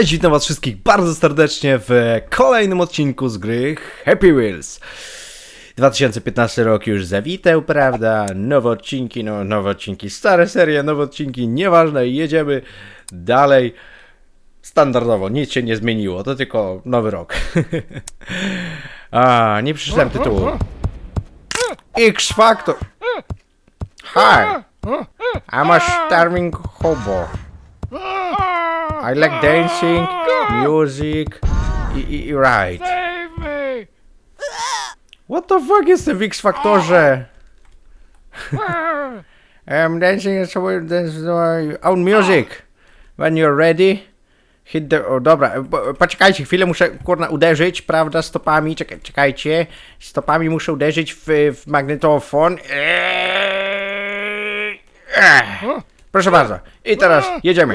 Cześć, witam was wszystkich bardzo serdecznie w kolejnym odcinku z gry Happy Wheels. 2015 rok już zawitał, prawda? Nowe odcinki, no nowe odcinki, stare serie, nowe odcinki, nieważne, jedziemy dalej. Standardowo, nic się nie zmieniło, to tylko nowy rok. A, nie przeczytałem tytułu. X Factor. Hi, I'm a starving hobo. I like dancing, music i, i, i ride. Save me! What the fuck jestem w X-Faktorze? I'm dancing so own music. When you're ready, hit the... O, dobra, po- poczekajcie chwilę, muszę kurna uderzyć, prawda, stopami, czekaj, czekajcie. Stopami muszę uderzyć w, w magnetofon. Eee, Ech. Proszę bardzo. I teraz jedziemy.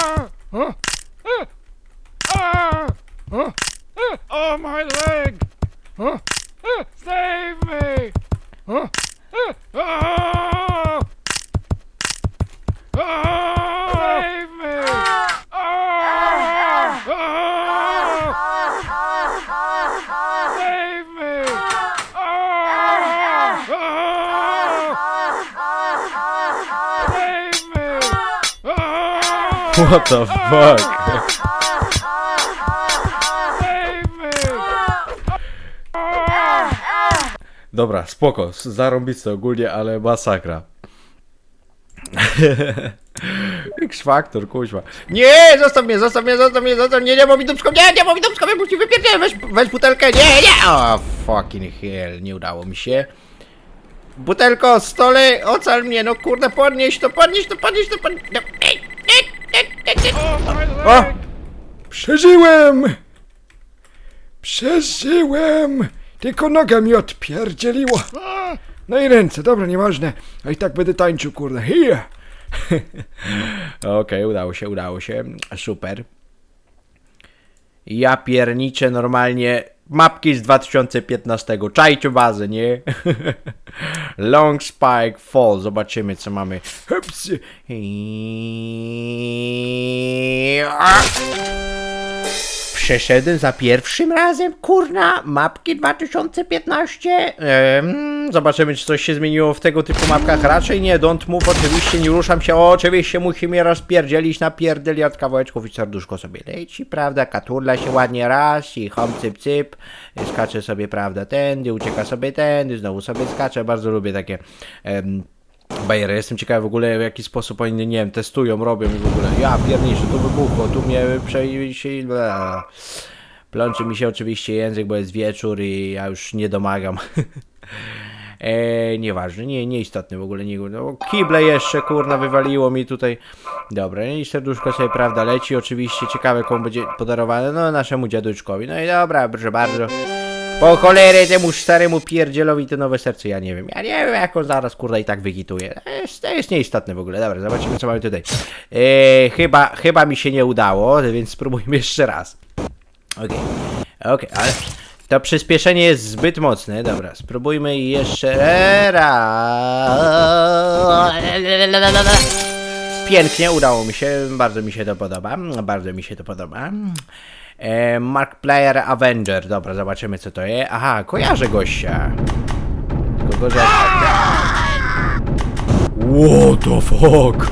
Oh, my leg! Save me! Oh! Oh! Save me! Oh! Save me! Oh! Save me! Oh! What the fuck? Dobra, spoko, zarąbiste ogólnie, ale masakra. X-Factor, kuźwa. Nie, zostaw mnie, zostaw mnie, zostaw mnie, zostaw mnie, nie, bo mi dupsko, nie, nie, bo mi dupsko, musi wypierdzieć, weź, weź butelkę, nie, nie, o, fucking hell, nie udało mi się. Butelko, stole, ocal mnie, no kurde, podnieś to, podnieś to, podnieś to, podnieś no. O! Przeżyłem! Przeżyłem! Tylko noga mi odpierdzieliła. No i ręce, dobra, nieważne. A i tak będę tańczył, kurde. Okej, udało się, udało się. Super. Ja pierniczę normalnie mapki z 2015. Czajcie bazę, nie? Long Spike Fall. Zobaczymy, co mamy. Heps. I-! Przeszedłem za pierwszym razem, kurna, mapki 2015. Ehm, zobaczymy, czy coś się zmieniło w tego typu mapkach. Raczej nie, don't move, oczywiście nie ruszam się. O, oczywiście musi mnie rozpierdzielić na pierdeli kawałeczków i serduszko sobie leci, prawda? Katurla się ładnie raz i hom cyp cyp. Skacze sobie, prawda, tędy, ucieka sobie tędy, znowu sobie skacze. Bardzo lubię takie... em, Bajery. Jestem ciekawy w ogóle w jaki sposób oni, nie wiem, testują, robią i w ogóle. Ja pierniczę, tu wybuchło, tu mnie przejście. Plączy mi się oczywiście język, bo jest wieczór i ja już nie domagam. Eee, nieważne, nie, nieistotne w ogóle. Nie, no, kible jeszcze, kurna, wywaliło mi tutaj. Dobra, i serduszko sobie, prawda, leci. Oczywiście ciekawe, komu będzie podarowane. No, naszemu dziaduszkowi. No i dobra, proszę bardzo. Po cholery temu staremu pierdzielowi to nowe serce, ja nie wiem. Ja nie wiem, jak on zaraz kurwa i tak wygituje. To jest, to jest nieistotne w ogóle. Dobra, zobaczymy co mamy tutaj. Eee, chyba, chyba mi się nie udało, więc spróbujmy jeszcze raz. Okej, okej, ale to przyspieszenie jest zbyt mocne. Dobra, spróbujmy jeszcze raz. Pięknie, udało mi się, bardzo mi się to podoba, bardzo mi się to podoba. E, Mark Player Avenger, dobra, zobaczymy co to jest. Aha, kojarzę gościa. Kogo że... What the fuck?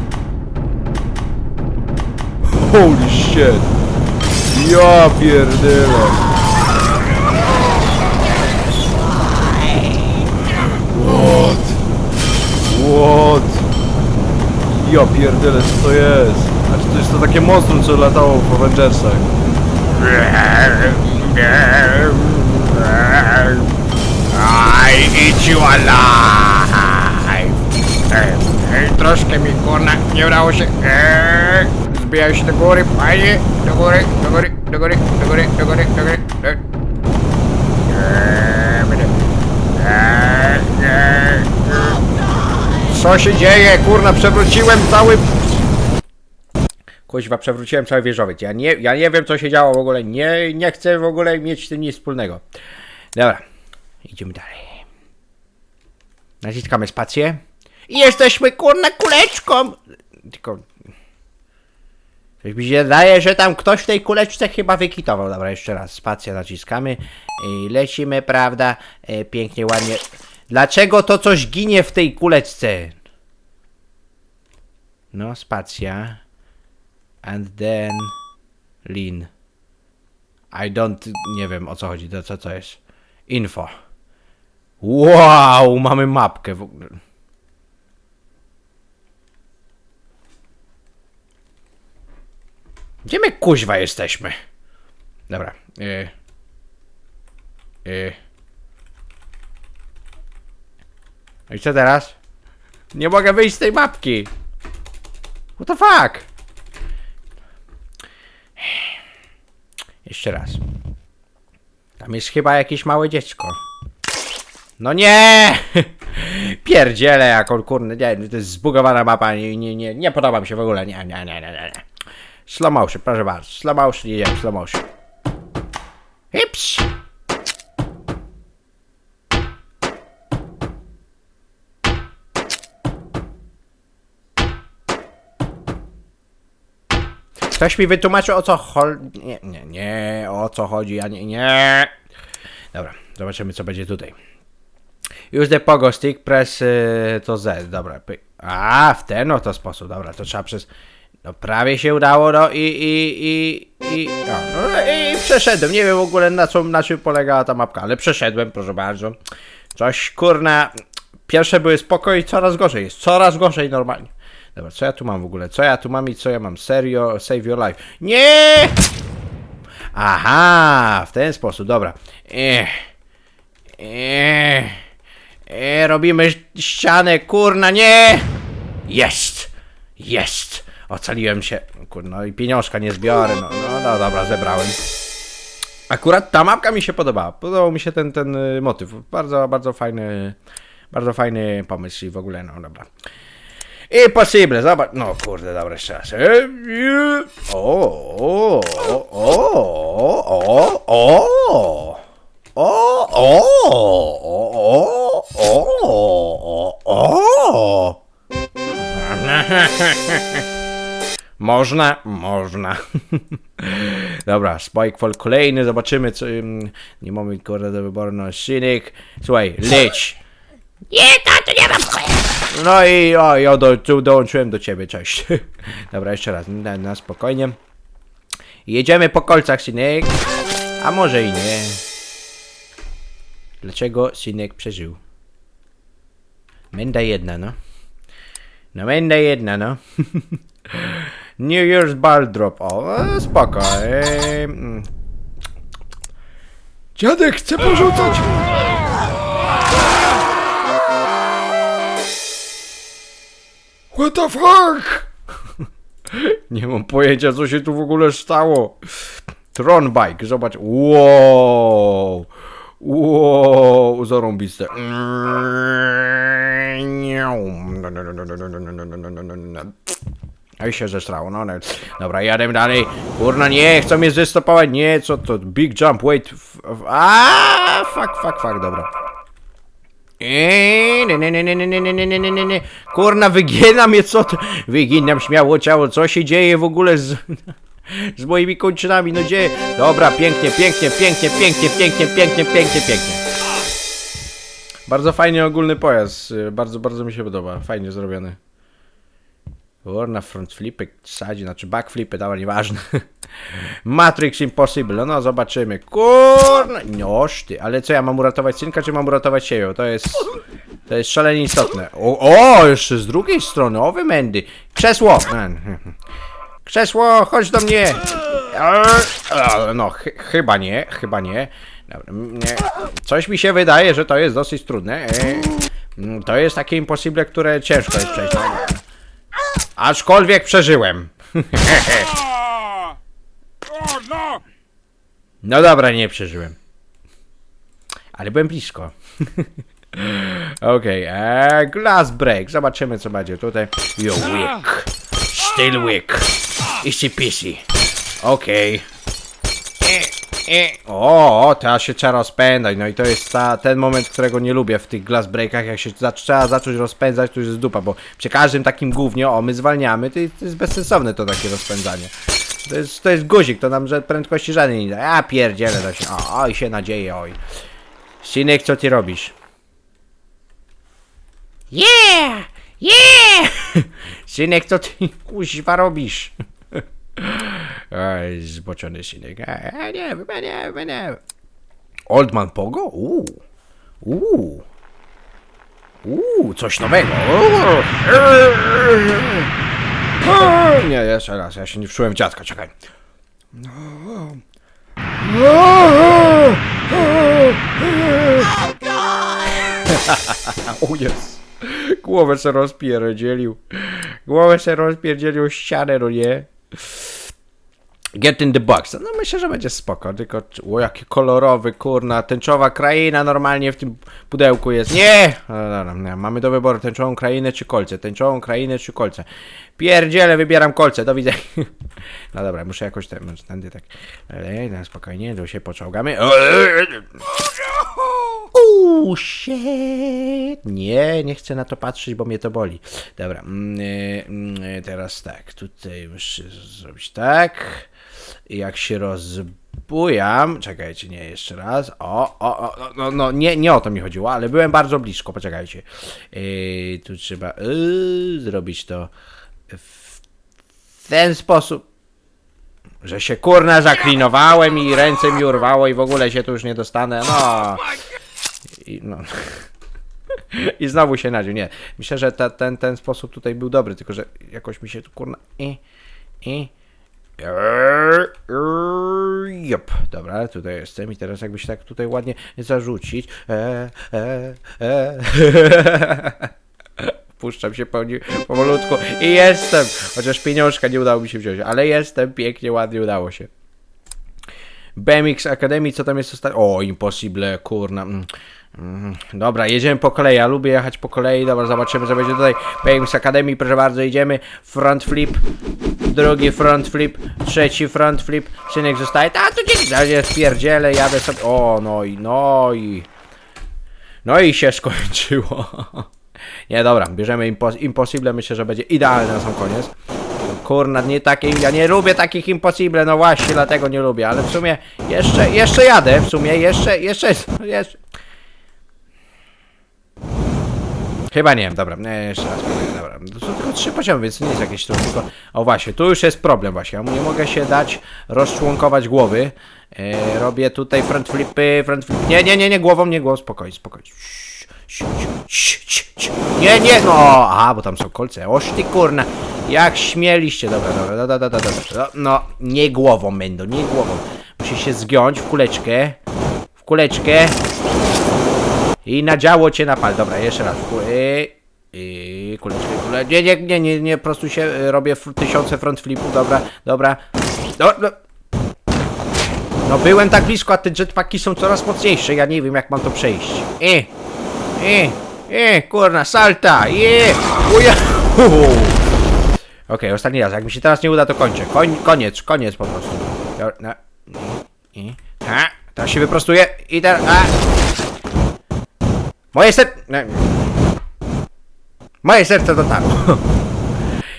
Holy shit! Ja pierdolę! What? What? Ja pierdolę, co to jest? Znaczy to jest to takie monstrum, co latało w Avengersach. I eat you alive! Ej, troszkę mi kurna nie udało się. Eee, Zbijaj się do góry, fajnie. Do góry, do góry, do góry, do góry, do góry, do góry. Eee, będę- Eee, eee, eee. Co się dzieje? Kurna, przewróciłem cały... Kuźwa, przewróciłem cały wieżowiec. Ja nie, ja nie wiem, co się działo w ogóle. Nie, nie chcę w ogóle mieć z tym nic wspólnego. Dobra, idziemy dalej. Naciskamy spację. I jesteśmy, kurna, kuleczką! Tylko... Coś mi się wydaje, że tam ktoś w tej kuleczce chyba wykitował. Dobra, jeszcze raz. Spacja naciskamy. I lecimy, prawda? E, pięknie, ładnie. Dlaczego to coś ginie w tej kuleczce? No, spacja. And then... Lean. I don't... Nie wiem o co chodzi. To co to jest? Info. Wow, mamy mapkę w ogóle. Gdzie my kuźwa jesteśmy? Dobra. Y... Y... No i co teraz? Nie mogę wyjść z tej mapki. What the fuck? Jeszcze raz. Tam jest chyba jakieś małe dziecko. No nie! Pierdziele jak on kurny, nie, to jest zbugowana mapa, nie, nie, nie, nie podoba mi się w ogóle, nie, nie, nie, nie, nie. Slow motion, proszę bardzo, slow motion, jedziemy, slow motion. Hips! Ktoś mi wytłumaczył o co chodzi. Nie, nie, nie, o co chodzi, a nie, nie. Dobra, zobaczymy co będzie tutaj. Use the pogo stick, press y, to Z, dobra. A, w ten oto sposób, dobra, to trzeba przez... No prawie się udało, no i, i, i, i, o, no, i przeszedłem. Nie wiem w ogóle na, co, na czym polegała ta mapka, ale przeszedłem, proszę bardzo. Coś, kurna, pierwsze były spoko i coraz gorzej jest, coraz gorzej normalnie. Dobra, co ja tu mam w ogóle? Co ja tu mam i co ja mam? Serio, save your life. Nie! Aha, w ten sposób, dobra. Ech. Ech. Ech, robimy ścianę, kurna, nie! Jest! Jest! Ocaliłem się. Kurna, no i pieniążka nie zbiorę. No, no, no dobra, zebrałem. Akurat ta mapka mi się podobała. Podobał mi się ten, ten y, motyw. Bardzo, bardzo fajny, bardzo fajny pomysł i w ogóle, no dobra. Impossible, zobacz. No kurde, dobra, jeszcze raz. O, o, o, o, o, o. O, o, o, o, o. Można, można. Dobra, Spikefall kolejny, zobaczymy co... Nie mamy kurde do wyboru, no Cynic. Słuchaj, leć. Nie, tato, nie mam No i o, ja do, tu dołączyłem do ciebie, cześć. Dobra, jeszcze raz, na, na spokojnie. Jedziemy po kolcach, synek. A może i nie. Dlaczego synek przeżył? Menda jedna, no. No menda jedna, no. New Year's Ball Drop. O, e, spoko. Mm. Dziadek chce porzucać! What the fuck? Nie mam pojęcia, co się tu w ogóle stało. Tron Bike, zobacz. Wow. Wow, zarąbiste. I się zestrało, no, no. Dobra, jadę dalej. Kurna, nie, chcą mnie zestopować. Nie, co to? Big jump, wait. A, fuck, fuck, fuck, dobra. Eee, nie, nie, nie, nie, nie, nie, nie, nie, nie, nie, nie. Kurna, wygina mnie, co to? Wyginam śmiało ciało, co się dzieje w ogóle z... Z moimi kończynami, no gdzie? Dobra, pięknie, pięknie, pięknie, pięknie, pięknie, pięknie, pięknie, pięknie. Bardzo fajnie ogólny pojazd, y, bardzo, bardzo mi się podoba, fajnie zrobiony. Kurna, front flipy sadzi, znaczy backflipy, dobra, nieważne. Matrix Impossible, no, no zobaczymy. Kurna, noż ty, ale co, ja mam uratować synka, czy mam uratować siebie? To jest, to jest szalenie istotne. O, o, jeszcze z drugiej strony, o wy mędy. Krzesło! Krzesło, chodź do mnie! No, ch chyba nie, chyba nie. Dobra, nie. Coś mi się wydaje, że to jest dosyć trudne. Mm, To jest takie impossible, które ciężko jest przejść. Aczkolwiek przeżyłem. O, no! No dobra, nie przeżyłem. Ale byłem blisko. Okej, okay, glass break. Zobaczymy, co będzie tutaj. You wick. Still wick. Easy peasy. Okej. E, e. O, teraz się trzeba rozpędzać. No i to jest ta, ten moment, którego nie lubię w tych glass breakach. Jak się za, trzeba zacząć rozpędzać, to już jest dupa, bo przy każdym takim głównie, o, my zwalniamy, to, jest- to jest bezsensowne to takie rozpędzanie. To jest, to jest guzik, to nam że prędkości żadnej nie da. Ja pierdzielę to się. O, oj się nadzieję, oj. Synek, co ty robisz? Yeah! Yeah! Synek, co ty kuźwa robisz? Ej, zboczony synek. Ej, nie wiem, nie wiem, nie. Oldman Pogo? Uuu. Uuu. Uuu, coś nowego. Nie, jeszcze raz, ja się nie wczułem w dziadka, czekaj. O jest. Głowę se rozpierdzielił. Głowę se rozpierdzielił ścianę, no nie? Get in the box. No myślę, że będzie spoko, tylko o jaki kolorowy, kurna, tęczowa kraina normalnie w tym pudełku jest. Nie! No, dobra, nie. Mamy do wyboru tęczową krainę czy kolce, tęczową krainę czy kolce. Pierdziele, wybieram kolce, do widzenia. No dobra, muszę jakoś ten, może tędy tak, no, spokojnie, tu się poczołgamy. Uuu, shit. Nie, nie chcę na to patrzeć, bo mnie to boli. Dobra, mm, y, mm, y, teraz tak, tutaj muszę zrobić tak. I jak się rozbujam, czekajcie, nie, jeszcze raz. O, o, o, no, no, no nie, nie o to mi chodziło, ale byłem bardzo blisko, poczekajcie. Yy, tu trzeba yy, zrobić to w ten sposób. Że się kurna zaklinowałem i ręce mi urwało i w ogóle się tu już nie dostanę. No. I, no. I znowu się nadził. Nie. Myślę, że ta, ten, ten sposób tutaj był dobry, tylko że jakoś mi się tu kurna. I. I. Jop, dobra, tutaj jestem i teraz jakby się tak tutaj ładnie zarzucić. E, e, e. Puszczam się pełni, powolutku i jestem. Chociaż pieniążka nie udało mi się wziąć, ale jestem, pięknie, ładnie udało się. BMX Academy, co tam jest ostatnio? O, Impossible, kurna. Mm, mm. Dobra, jedziemy po kolei. Ja lubię jechać po kolei. Dobra, zobaczymy, co będzie tutaj. BMX Academy, proszę bardzo, idziemy. Front flip, drugi front flip, trzeci front flip. Synek zostaje. A tu gdzieś ja pierdzielę, jadę sobie. O, no i, no i. No i się skończyło. Nie, dobra, bierzemy impos- Impossible. Myślę, że będzie idealny na sam koniec. Kurna, nie takie, ja nie lubię takich impossible, no właśnie, dlatego nie lubię, ale w sumie jeszcze, jeszcze jadę, w sumie jeszcze, jeszcze, jeszcze. Chyba nie dobra, nie, jeszcze raz, dobra, to są tylko trzy poziomy, więc nie jest jakieś to tylko, o właśnie, tu już jest problem właśnie, ja nie mogę się dać rozczłonkować głowy, e, robię tutaj front flipy, front flip, nie, nie, nie, nie, głową, nie głową, spokojnie, spokojnie, Nie, nie, no, aha, bo tam są kolce. Oż ty kurna, jak śmieliście. Dobra, dobra, dobra, dobra, dobra, dobra. No, nie głową będą, nie głową. Musi się zgiąć w kuleczkę, w kuleczkę i nadziało cię na pal. Dobra, jeszcze raz. I, i kuleczkę, kuleczkę. Nie, nie, nie, nie, nie, po prostu się y, robię tysiące front flipów. Dobra, dobra. No, no. No byłem tak blisko, a te jetpacki są coraz mocniejsze. Ja nie wiem, jak mam to przejść. E, e, e, kurna, salta, e, uja. Okej, ostatni raz. Jak mi się teraz nie uda, to kończę. Koń, koniec, koniec po prostu. Dobra, i, ha, teraz się wyprostuję i teraz, a. Moje serce... Moje serce dotarło.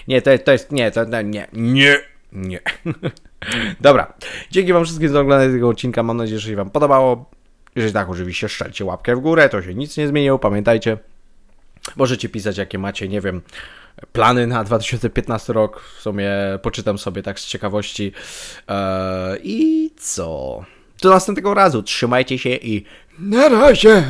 Nie, to, to jest... Nie, to... to nie. Nie. Nie. Dobra. Dzięki wam wszystkim za oglądanie tego odcinka. Mam nadzieję, że się wam podobało. Jeżeli tak, oczywiście szczelcie łapkę w górę. To się nic nie zmieniło. Pamiętajcie. Możecie pisać, jakie macie, nie wiem, plany na 2015 rok. W sumie poczytam sobie tak z ciekawości. Eee, I co? Do następnego razu. Trzymajcie się i na razie.